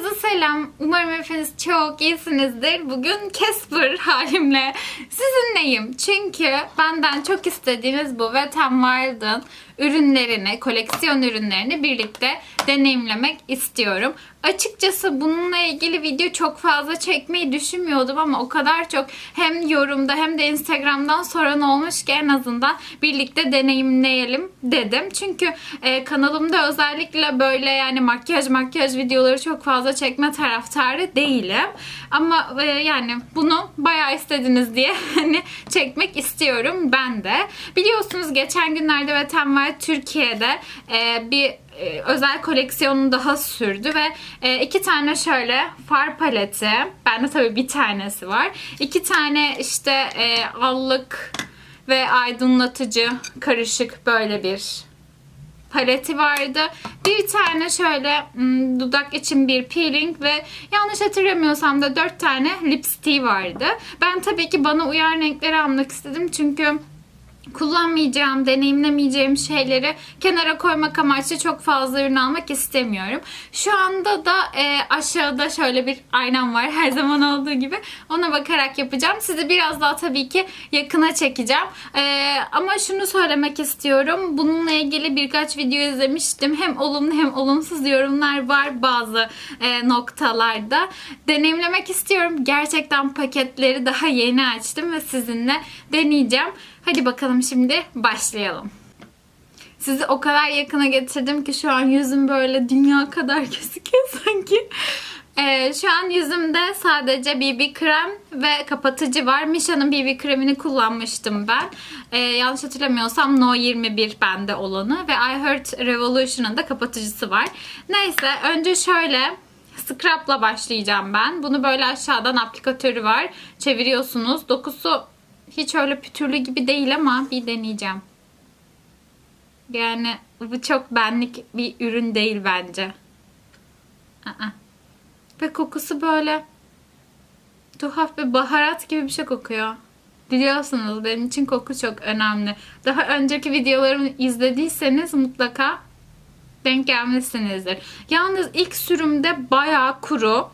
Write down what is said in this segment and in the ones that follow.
Herkese selam. Umarım hepiniz çok iyisinizdir. Bugün Casper halimle sizinleyim. Çünkü benden çok istediğiniz bu Wet n Wild'ın ürünlerini, koleksiyon ürünlerini birlikte deneyimlemek istiyorum. Açıkçası bununla ilgili video çok fazla çekmeyi düşünmüyordum ama o kadar çok hem yorumda hem de Instagram'dan soran olmuş ki en azından birlikte deneyimleyelim dedim. Çünkü e, kanalımda özellikle böyle yani makyaj makyaj videoları çok fazla çekme taraftarı değilim. Ama e, yani bunu bayağı istediniz diye hani çekmek istiyorum ben de. Biliyorsunuz geçen günlerde ve Türkiye'de e, bir e, özel koleksiyonu daha sürdü ve e, iki tane şöyle far paleti. Bende tabii bir tanesi var. İki tane işte e, allık ve aydınlatıcı karışık böyle bir paleti vardı. Bir tane şöyle dudak için bir peeling ve yanlış hatırlamıyorsam da dört tane lipstick vardı. Ben tabii ki bana uyan renkleri almak istedim çünkü kullanmayacağım, deneyimlemeyeceğim şeyleri kenara koymak amaçlı çok fazla ürün almak istemiyorum. Şu anda da e, aşağıda şöyle bir aynam var her zaman olduğu gibi. Ona bakarak yapacağım. Sizi biraz daha tabii ki yakına çekeceğim. E, ama şunu söylemek istiyorum. Bununla ilgili birkaç video izlemiştim. Hem olumlu hem olumsuz yorumlar var bazı e, noktalarda. Deneyimlemek istiyorum. Gerçekten paketleri daha yeni açtım ve sizinle deneyeceğim. Hadi bakalım şimdi başlayalım. Sizi o kadar yakına getirdim ki şu an yüzüm böyle dünya kadar gözüküyor sanki. Ee, şu an yüzümde sadece BB krem ve kapatıcı var. Misha'nın BB kremini kullanmıştım ben. Ee, yanlış hatırlamıyorsam No 21 bende olanı ve I Heart Revolution'ın da kapatıcısı var. Neyse önce şöyle scrub'la başlayacağım ben. Bunu böyle aşağıdan aplikatörü var. Çeviriyorsunuz. Dokusu hiç öyle pütürlü gibi değil ama bir deneyeceğim. Yani bu çok benlik bir ürün değil bence. Aa. Ve kokusu böyle tuhaf bir baharat gibi bir şey kokuyor. Biliyorsunuz benim için koku çok önemli. Daha önceki videolarımı izlediyseniz mutlaka denk gelmişsinizdir. Yalnız ilk sürümde bayağı kuru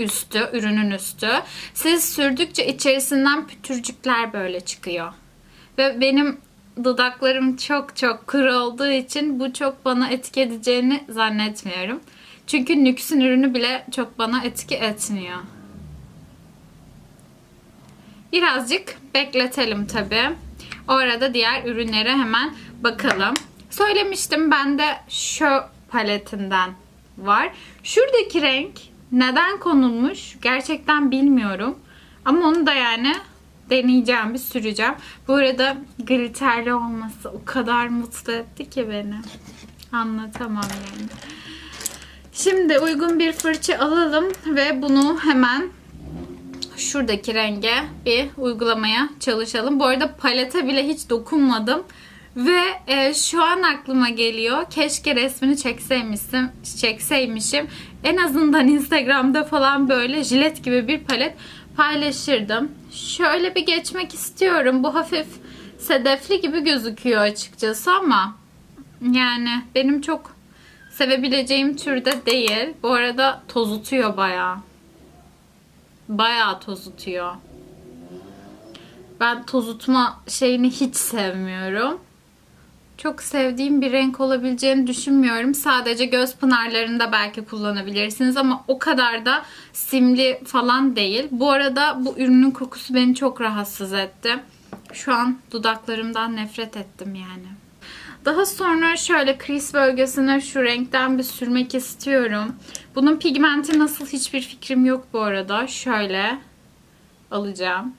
üstü, ürünün üstü. Siz sürdükçe içerisinden pütürcükler böyle çıkıyor. Ve benim dudaklarım çok çok kuru olduğu için bu çok bana etki edeceğini zannetmiyorum. Çünkü NYX'in ürünü bile çok bana etki etmiyor. Birazcık bekletelim tabi. O arada diğer ürünlere hemen bakalım. Söylemiştim bende şu paletinden var. Şuradaki renk neden konulmuş gerçekten bilmiyorum. Ama onu da yani deneyeceğim, bir süreceğim. Bu arada glitterli olması o kadar mutlu etti ki beni. Anlatamam yani. Şimdi uygun bir fırça alalım ve bunu hemen şuradaki renge bir uygulamaya çalışalım. Bu arada palete bile hiç dokunmadım. Ve e, şu an aklıma geliyor. Keşke resmini çekseymişim, çekseymişim. En azından Instagram'da falan böyle jilet gibi bir palet paylaşırdım. Şöyle bir geçmek istiyorum. Bu hafif sedefli gibi gözüküyor açıkçası ama yani benim çok sevebileceğim türde değil. Bu arada tozutuyor bayağı. Bayağı tozutuyor. Ben tozutma şeyini hiç sevmiyorum çok sevdiğim bir renk olabileceğini düşünmüyorum. Sadece göz pınarlarında belki kullanabilirsiniz ama o kadar da simli falan değil. Bu arada bu ürünün kokusu beni çok rahatsız etti. Şu an dudaklarımdan nefret ettim yani. Daha sonra şöyle crease bölgesine şu renkten bir sürmek istiyorum. Bunun pigmenti nasıl hiçbir fikrim yok bu arada. Şöyle alacağım.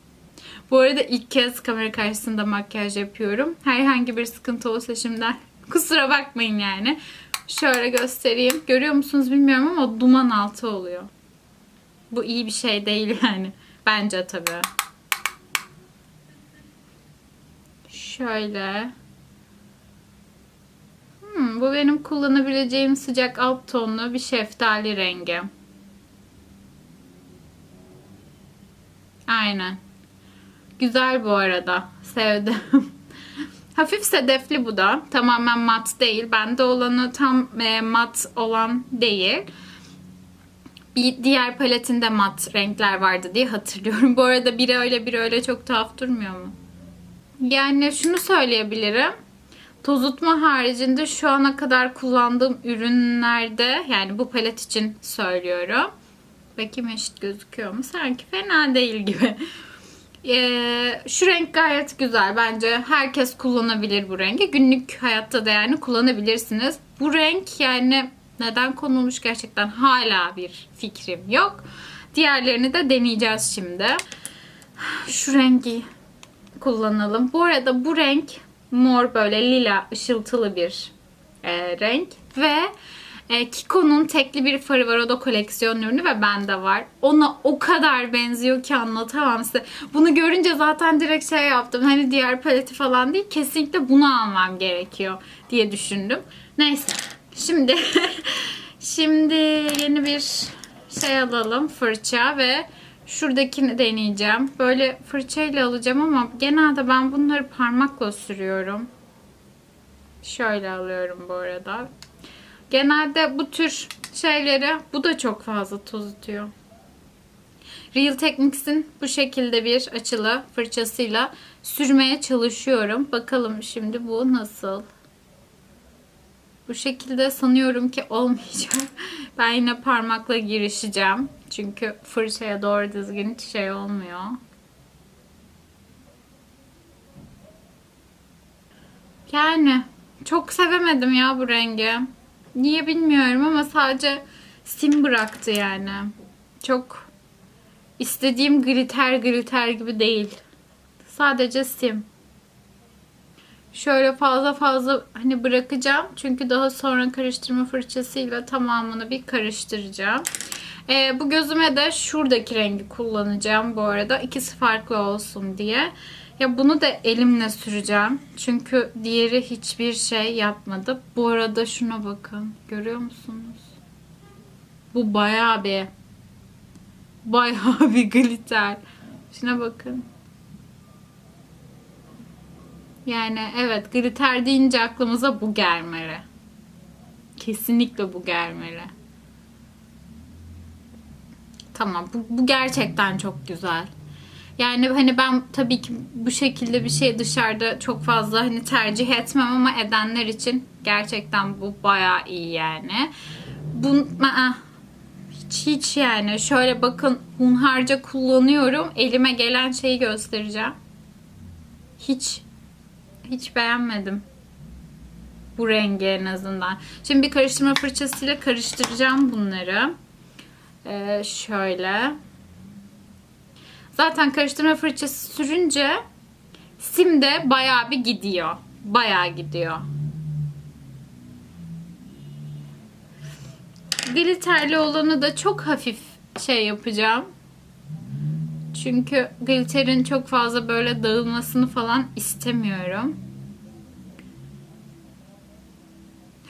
Bu arada ilk kez kamera karşısında makyaj yapıyorum. Herhangi bir sıkıntı olsa şimdiden kusura bakmayın yani. Şöyle göstereyim. Görüyor musunuz bilmiyorum ama duman altı oluyor. Bu iyi bir şey değil yani. Bence tabii. Şöyle. Hmm, bu benim kullanabileceğim sıcak alt tonlu bir şeftali rengi. Aynen. Güzel bu arada. Sevdim. Hafif sedefli bu da. Tamamen mat değil. Bende olanı tam e, mat olan değil. Bir diğer paletinde mat renkler vardı diye hatırlıyorum. Bu arada biri öyle biri öyle çok tuhaf durmuyor mu? Yani şunu söyleyebilirim. Tozutma haricinde şu ana kadar kullandığım ürünlerde yani bu palet için söylüyorum. Bakayım eşit gözüküyor mu? Sanki fena değil gibi. Ee, şu renk gayet güzel. Bence herkes kullanabilir bu rengi. Günlük hayatta da yani kullanabilirsiniz. Bu renk yani neden konulmuş gerçekten hala bir fikrim yok. Diğerlerini de deneyeceğiz şimdi. Şu rengi kullanalım. Bu arada bu renk mor böyle lila ışıltılı bir e, renk ve e, Kiko'nun tekli bir farı var. O da koleksiyon ürünü ve bende var. Ona o kadar benziyor ki anlatamam size. Bunu görünce zaten direkt şey yaptım. Hani diğer paleti falan değil. Kesinlikle bunu almam gerekiyor diye düşündüm. Neyse. Şimdi şimdi yeni bir şey alalım. Fırça ve şuradakini deneyeceğim. Böyle fırçayla alacağım ama genelde ben bunları parmakla sürüyorum. Şöyle alıyorum bu arada. Genelde bu tür şeyleri bu da çok fazla tozutuyor. Real Techniques'in bu şekilde bir açılı fırçasıyla sürmeye çalışıyorum. Bakalım şimdi bu nasıl? Bu şekilde sanıyorum ki olmayacak. Ben yine parmakla girişeceğim. Çünkü fırçaya doğru düzgün hiç şey olmuyor. Yani çok sevemedim ya bu rengi. Niye bilmiyorum ama sadece sim bıraktı yani. Çok istediğim glitter glitter gibi değil. Sadece sim. Şöyle fazla fazla hani bırakacağım. Çünkü daha sonra karıştırma fırçasıyla tamamını bir karıştıracağım. Ee, bu gözüme de şuradaki rengi kullanacağım bu arada. İkisi farklı olsun diye. Ya bunu da elimle süreceğim. Çünkü diğeri hiçbir şey yapmadı. Bu arada şuna bakın. Görüyor musunuz? Bu bayağı bir bayağı bir glitter. Şuna bakın. Yani evet glitter deyince aklımıza bu gelmeli. Kesinlikle bu gelmeli. Tamam bu, bu gerçekten çok güzel. Yani hani ben tabii ki bu şekilde bir şey dışarıda çok fazla hani tercih etmem ama edenler için gerçekten bu bayağı iyi yani. Bu hiç hiç yani şöyle bakın hunharca kullanıyorum. Elime gelen şeyi göstereceğim. Hiç hiç beğenmedim. Bu rengi en azından. Şimdi bir karıştırma fırçasıyla karıştıracağım bunları. Ee, şöyle. Zaten karıştırma fırçası sürünce sim de bayağı bir gidiyor. Bayağı gidiyor. Glitterli olanı da çok hafif şey yapacağım. Çünkü glitterin çok fazla böyle dağılmasını falan istemiyorum.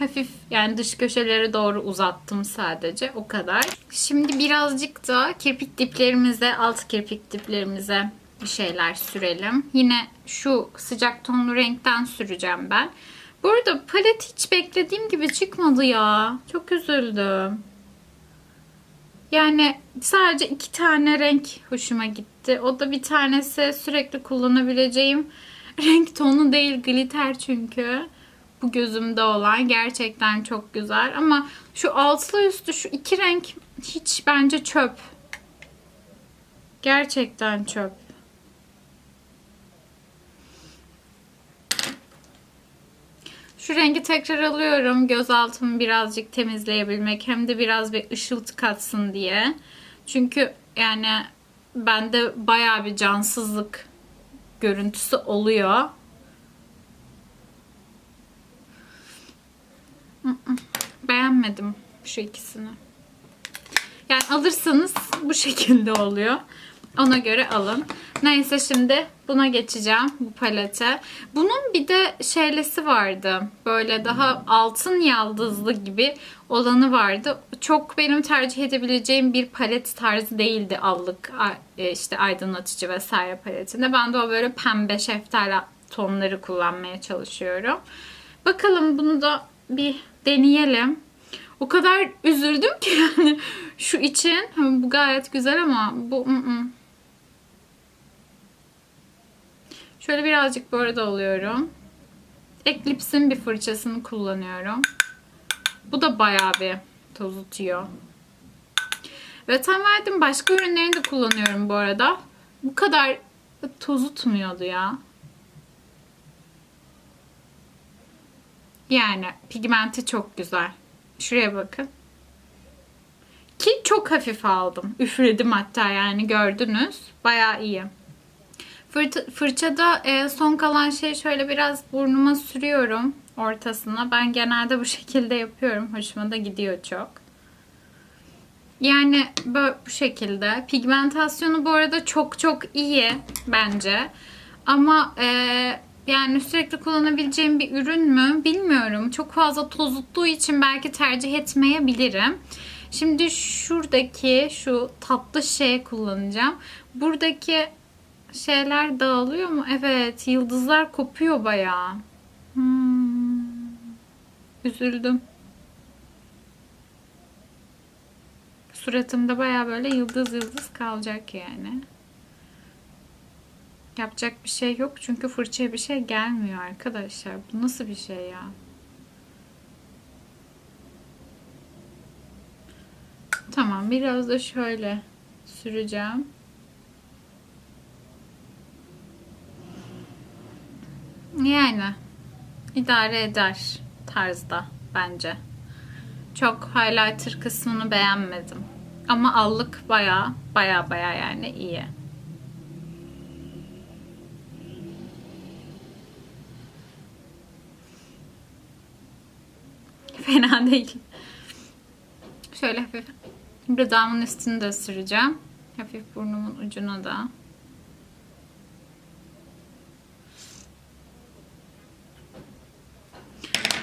Hafif yani dış köşelere doğru uzattım sadece. O kadar. Şimdi birazcık da kirpik diplerimize, alt kirpik diplerimize bir şeyler sürelim. Yine şu sıcak tonlu renkten süreceğim ben. Bu arada palet hiç beklediğim gibi çıkmadı ya. Çok üzüldüm. Yani sadece iki tane renk hoşuma gitti. O da bir tanesi sürekli kullanabileceğim renk tonu değil glitter çünkü. Bu gözümde olan gerçekten çok güzel. Ama şu altlı üstü şu iki renk hiç bence çöp. Gerçekten çöp. Şu rengi tekrar alıyorum. Göz altımı birazcık temizleyebilmek hem de biraz bir ışıltı katsın diye. Çünkü yani bende baya bir cansızlık görüntüsü oluyor. Beğenmedim şu ikisini. Yani alırsanız bu şekilde oluyor. Ona göre alın. Neyse şimdi buna geçeceğim bu palete. Bunun bir de şeylesi vardı. Böyle daha altın yaldızlı gibi olanı vardı. Çok benim tercih edebileceğim bir palet tarzı değildi allık e, işte aydınlatıcı vesaire paletinde. Ben de o böyle pembe şeftali tonları kullanmaya çalışıyorum. Bakalım bunu da bir deneyelim. O kadar üzüldüm ki yani şu için. Bu gayet güzel ama bu ı-ı. Şöyle birazcık böyle de alıyorum. Eclipse'in bir fırçasını kullanıyorum. Bu da bayağı bir tozutuyor. Ve tam verdim başka ürünlerini de kullanıyorum bu arada. Bu kadar tozutmuyordu ya. Yani pigmenti çok güzel. Şuraya bakın. Ki çok hafif aldım. Üfledim hatta yani gördünüz. Bayağı iyi. Fırça, fırçada e, son kalan şey şöyle biraz burnuma sürüyorum ortasına. Ben genelde bu şekilde yapıyorum. Hoşuma da gidiyor çok. Yani böyle bu şekilde. Pigmentasyonu bu arada çok çok iyi bence. Ama e, yani sürekli kullanabileceğim bir ürün mü bilmiyorum. Çok fazla tozuttuğu için belki tercih etmeyebilirim. Şimdi şuradaki şu tatlı şey kullanacağım. Buradaki şeyler dağılıyor mu? Evet, yıldızlar kopuyor bayağı. Hmm. Üzüldüm. Suratımda bayağı böyle yıldız yıldız kalacak yani. Yapacak bir şey yok çünkü fırçaya bir şey gelmiyor arkadaşlar. Bu nasıl bir şey ya? Tamam biraz da şöyle süreceğim. Yani idare eder tarzda bence. Çok highlighter kısmını beğenmedim. Ama allık baya baya baya yani iyi. Fena değil. Şöyle hafif dudağımın üstünü de süreceğim. Hafif burnumun ucuna da.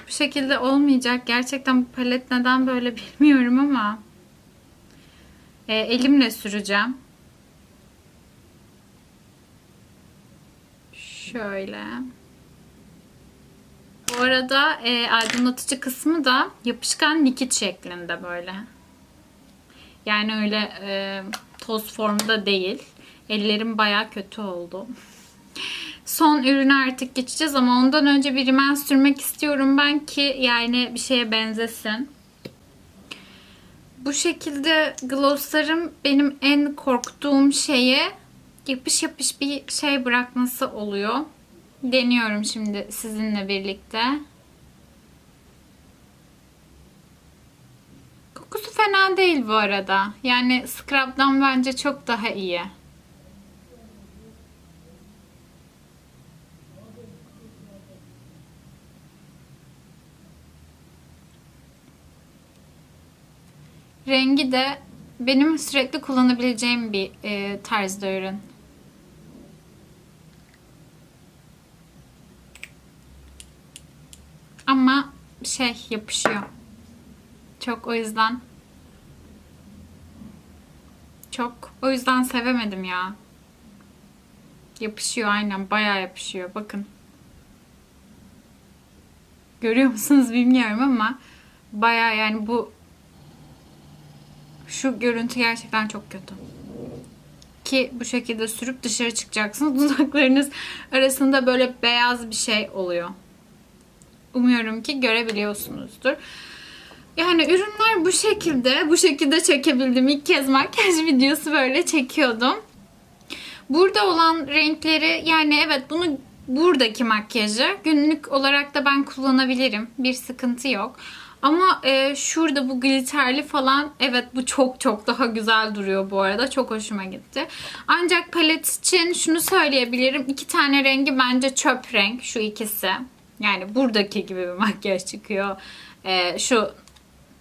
Bu şekilde olmayacak. Gerçekten bu palet neden böyle bilmiyorum ama e, elimle süreceğim. Şöyle. Bu arada e, aydınlatıcı kısmı da yapışkan likit şeklinde böyle. Yani öyle e, toz formda değil. Ellerim baya kötü oldu. Son ürüne artık geçeceğiz ama ondan önce bir rimel sürmek istiyorum ben ki yani bir şeye benzesin. Bu şekilde glosslarım benim en korktuğum şeye yapış yapış bir şey bırakması oluyor. Deniyorum şimdi sizinle birlikte. Kokusu fena değil bu arada. Yani scrub'dan bence çok daha iyi. Rengi de benim sürekli kullanabileceğim bir e, tarzda ürün. Ama şey yapışıyor. Çok o yüzden çok o yüzden sevemedim ya. Yapışıyor aynen bayağı yapışıyor. Bakın. Görüyor musunuz bilmiyorum ama bayağı yani bu şu görüntü gerçekten çok kötü. Ki bu şekilde sürüp dışarı çıkacaksınız. Dudaklarınız arasında böyle beyaz bir şey oluyor. Umuyorum ki görebiliyorsunuzdur. Yani ürünler bu şekilde. Bu şekilde çekebildim. İlk kez makyaj videosu böyle çekiyordum. Burada olan renkleri yani evet bunu buradaki makyajı günlük olarak da ben kullanabilirim. Bir sıkıntı yok. Ama e, şurada bu glitterli falan evet bu çok çok daha güzel duruyor bu arada. Çok hoşuma gitti. Ancak palet için şunu söyleyebilirim. İki tane rengi bence çöp renk şu ikisi. Yani buradaki gibi bir makyaj çıkıyor. E, şu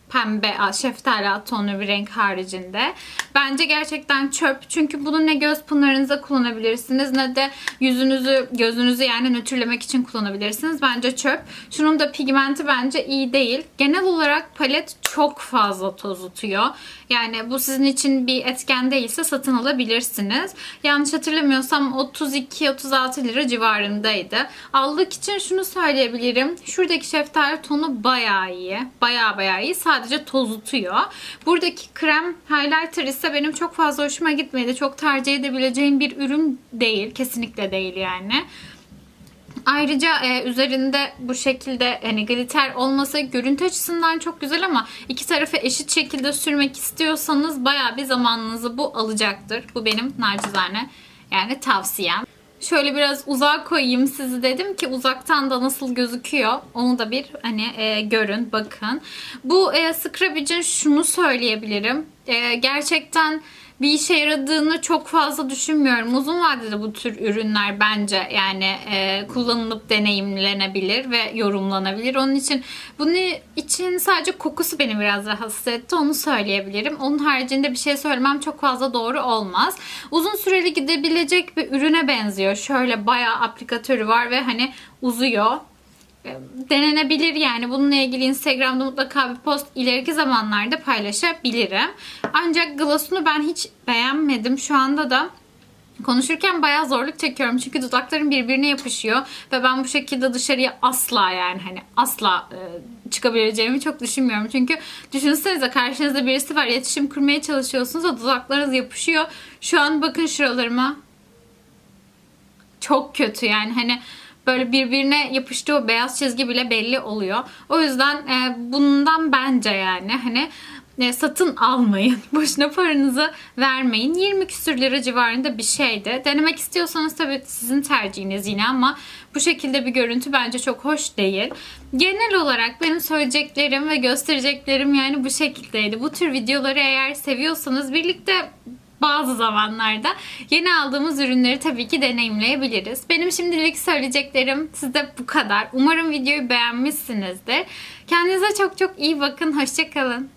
pembe, şeftali tonlu bir renk haricinde. Bence gerçekten çöp. Çünkü bunu ne göz pınarınıza kullanabilirsiniz ne de yüzünüzü, gözünüzü yani nötrlemek için kullanabilirsiniz. Bence çöp. Şunun da pigmenti bence iyi değil. Genel olarak palet çok fazla tozutuyor. Yani bu sizin için bir etken değilse satın alabilirsiniz. Yanlış hatırlamıyorsam 32-36 lira civarındaydı. Aldık için şunu söyleyebilirim. Şuradaki şeftali tonu bayağı iyi. Bayağı bayağı iyi. Sadece sadece tozutuyor. Buradaki krem highlighter ise benim çok fazla hoşuma gitmedi. Çok tercih edebileceğim bir ürün değil. Kesinlikle değil yani. Ayrıca e, üzerinde bu şekilde hani glitter olması görüntü açısından çok güzel ama iki tarafı eşit şekilde sürmek istiyorsanız bayağı bir zamanınızı bu alacaktır. Bu benim nacizane yani tavsiyem. Şöyle biraz uzağa koyayım sizi dedim ki uzaktan da nasıl gözüküyor onu da bir hani e, görün bakın. Bu e, scrub için şunu söyleyebilirim. E, gerçekten bir işe yaradığını çok fazla düşünmüyorum. Uzun vadede bu tür ürünler bence yani e, kullanılıp deneyimlenebilir ve yorumlanabilir. Onun için bunun için sadece kokusu beni biraz rahatsız etti. Onu söyleyebilirim. Onun haricinde bir şey söylemem çok fazla doğru olmaz. Uzun süreli gidebilecek bir ürüne benziyor. Şöyle bayağı aplikatörü var ve hani uzuyor denenebilir yani. Bununla ilgili Instagram'da mutlaka bir post ileriki zamanlarda paylaşabilirim. Ancak gloss'unu ben hiç beğenmedim. Şu anda da konuşurken bayağı zorluk çekiyorum. Çünkü dudaklarım birbirine yapışıyor. Ve ben bu şekilde dışarıya asla yani hani asla e, çıkabileceğimi çok düşünmüyorum. Çünkü düşünsenize karşınızda birisi var. iletişim kurmaya çalışıyorsunuz ve dudaklarınız yapışıyor. Şu an bakın şuralarıma. Çok kötü yani hani böyle birbirine yapıştığı o beyaz çizgi bile belli oluyor. O yüzden e, bundan bence yani hani e, satın almayın. Boşuna paranızı vermeyin. 20 küsür lira civarında bir şeydi. Denemek istiyorsanız tabii sizin tercihiniz yine ama bu şekilde bir görüntü bence çok hoş değil. Genel olarak benim söyleyeceklerim ve göstereceklerim yani bu şekildeydi. Bu tür videoları eğer seviyorsanız birlikte bazı zamanlarda yeni aldığımız ürünleri tabii ki deneyimleyebiliriz. Benim şimdilik söyleyeceklerim size bu kadar. Umarım videoyu beğenmişsinizdir. Kendinize çok çok iyi bakın. Hoşçakalın.